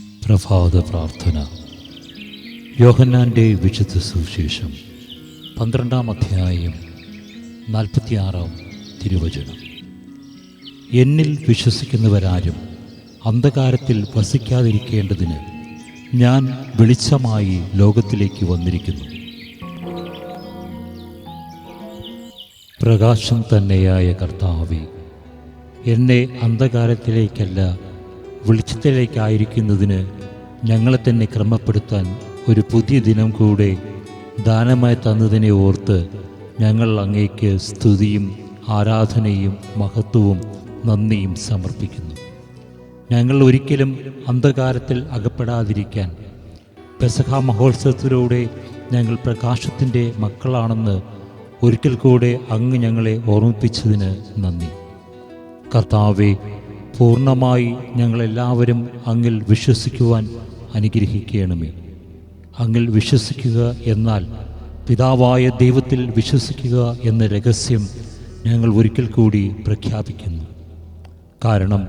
പ്രഭാത പ്രാർത്ഥന. യോഹന്നാന്റെ വിശുദ്ധ സുവിശേഷം പന്ത്രണ്ടാം അധ്യായം നാൽപ്പത്തിയാറാം തിരുവചനം. എന്നിൽ വിശ്വസിക്കുന്നവരാരും അന്ധകാരത്തിൽ വസിക്കാതിരിക്കേണ്ടതിന് ഞാൻ വെളിച്ചമായി ലോകത്തിലേക്ക് വന്നിരിക്കുന്നു. പ്രകാശം തന്നെയായ കർത്താവെ എന്നെ അന്ധകാരത്തിലേക്കല്ല വെളിച്ചത്തിലേക്കായിരിക്കുന്നതിന് ഞങ്ങളെ തന്നെ ക്രമപ്പെടുത്താൻ ഒരു പുതിയ ദിനം കൂടെ ദാനമായി തന്നതിനെ ഓർത്ത് ഞങ്ങൾ അങ്ങേക്ക് സ്തുതിയും ആരാധനയും മഹത്വവും നന്ദിയും സമർപ്പിക്കുന്നു. ഞങ്ങൾ ഒരിക്കലും അന്ധകാരത്തിൽ അകപ്പെടാതിരിക്കാൻ പെസഹ മഹോത്സവത്തിലൂടെ ഞങ്ങൾ പ്രകാശത്തിന്റെ മക്കളാണെന്ന് ഒരിക്കൽ കൂടെ അങ്ങ് ഞങ്ങളെ ഓർമ്മിപ്പിച്ചതിന് നന്ദി. കർത്താവെ പൂർണമായി ഞങ്ങളെല്ലാവരും അങ്ങിൽ വിശ്വസിക്കുവാൻ അനുഗ്രഹിക്കണമേ. അങ്ങിൽ വിശ്വസിക്കുക എന്നാൽ പിതാവായ ദൈവത്തിൽ വിശ്വസിക്കുക എന്ന രഹസ്യം ഞങ്ങൾ ഒരിക്കൽ കൂടി പ്രഖ്യാപിക്കുന്നു. കാരണം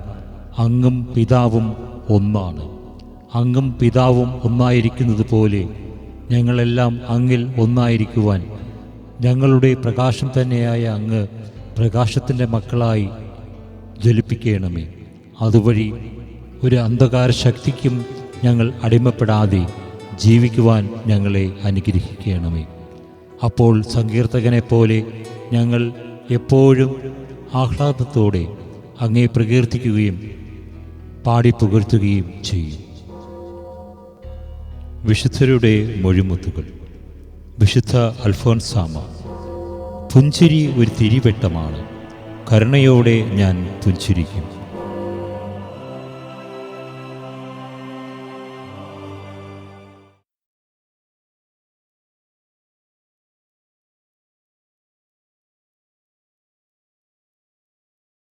അങ്ങും പിതാവും ഒന്നാണ്. അങ്ങും പിതാവും ഒന്നായിരിക്കുന്നത് പോലെ ഞങ്ങളെല്ലാം അങ്ങിൽ ഒന്നായിരിക്കുവാൻ ഞങ്ങളുടെ പ്രകാശം തന്നെയായ അങ്ങ് പ്രകാശത്തിന്റെ മക്കളായി ജ്വലിപ്പിക്കണമേ അതുവഴി ഒരു അന്ധകാര ശക്തിക്കും ഞങ്ങൾ അടിമപ്പെടാതെ ജീവിക്കുവാൻ ഞങ്ങളെ അനുഗ്രഹിക്കണമേ. അപ്പോൾ സങ്കീർത്തകനെ പോലെ ഞങ്ങൾ എപ്പോഴും ആഹ്ലാദത്തോടെ അങ്ങേ പ്രകീർത്തിക്കുകയും പാടി പുകഴ്ത്തുകയും ചെയ്യും. വിശുദ്ധരുടെ മൊഴിമുത്തുകൾ. വിശുദ്ധ അൽഫോൻസാമ പുഞ്ചിരി ഒരു തിരിവെട്ടമാണ്. കരുണയോടെ ഞാൻ പുഞ്ചിരിക്കും